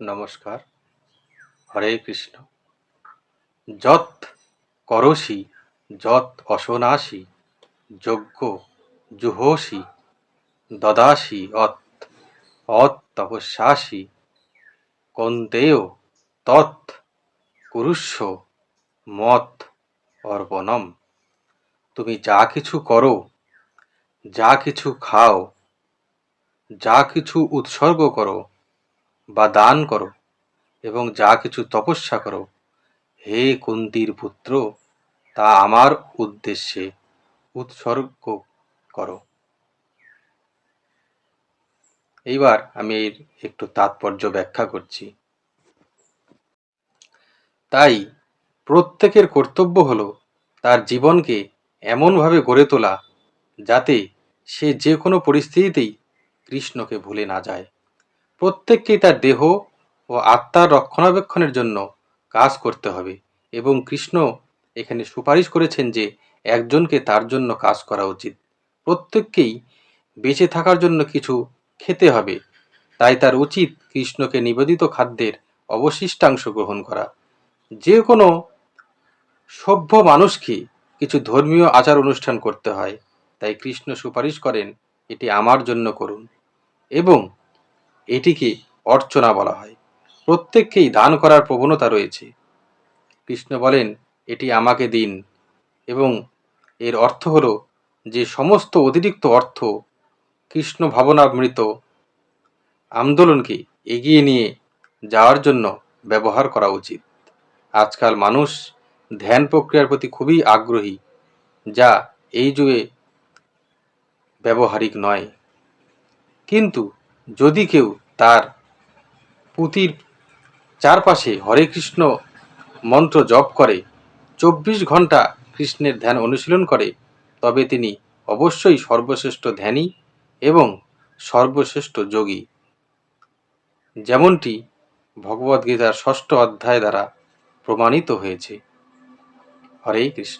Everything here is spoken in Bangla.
নমস্কার। হরে কৃষ্ণ। যৎ করসি, যৎ অশনাসি যজ্ঞ জুহোসি, দদাসি অত অত তপস্যাসি, কন্তেয় তৎ কুরুষ্ব মত অর্পণম। তুমি যা কিছু করো, যা কিছু খাও, যা কিছু উৎসর্গ করো বা দান করো এবং যা কিছু তপস্যা করো। হে কুন্তির পুত্র, তা আমার উদ্দেশ্যে উৎসর্গ করো। এইবার আমি এর একটু তাৎপর্য ব্যাখ্যা করছি। তাই প্রত্যেকের কর্তব্য হলো তার জীবনকে এমনভাবে গড়ে তোলা যাতে সে যে কোনো পরিস্থিতিতেই কৃষ্ণকে ভুলে না যায়। প্রত্যেককেই তার দেহ ও আত্মার রক্ষণাবেক্ষণের জন্য কাজ করতে হবে এবং কৃষ্ণ এখানে সুপারিশ করেছেন যে একজনকে তার জন্য কাজ করা উচিত। প্রত্যেককেই বেঁচে থাকার জন্য কিছু খেতে হবে। তাই তার উচিত কৃষ্ণকে নিবেদিত খাদ্যের অবশিষ্টাংশ গ্রহণ করা। যে কোনো সভ্য মানুষকে কিছু ধর্মীয় আচার অনুষ্ঠান করতে হয়। তাই কৃষ্ণ সুপারিশ করেন, এটি আমার জন্য করুন। এবং এটিকে অর্চনা বলা হয়। প্রত্যেককেই দান করার প্রবণতা রয়েছে। কৃষ্ণ বলেন, এটি আমাকে দিন। এবং এর অর্থ হলো, যে সমস্ত অতিরিক্ত অর্থ কৃষ্ণ ভাবনামৃত আন্দোলনকে এগিয়ে নিয়ে যাওয়ার জন্য ব্যবহার করা উচিত। আজকাল মানুষ ধ্যান প্রক্রিয়ার প্রতি খুবই আগ্রহী, যা এই যুগে ব্যবহারিক নয়। কিন্তু যদি কেউ তার পুঁতির চারপাশে হরে কৃষ্ণ মন্ত্র জপ করে, চব্বিশ ঘণ্টা কৃষ্ণের ধ্যান অনুশীলন করে, তবে তিনি অবশ্যই সর্বশ্রেষ্ঠ ধ্যানী এবং সর্বশ্রেষ্ঠ যোগী। যেমনটি ভগবদ্গীতার ষষ্ঠ অধ্যায় দ্বারা প্রমাণিত হয়েছে। হরে কৃষ্ণ।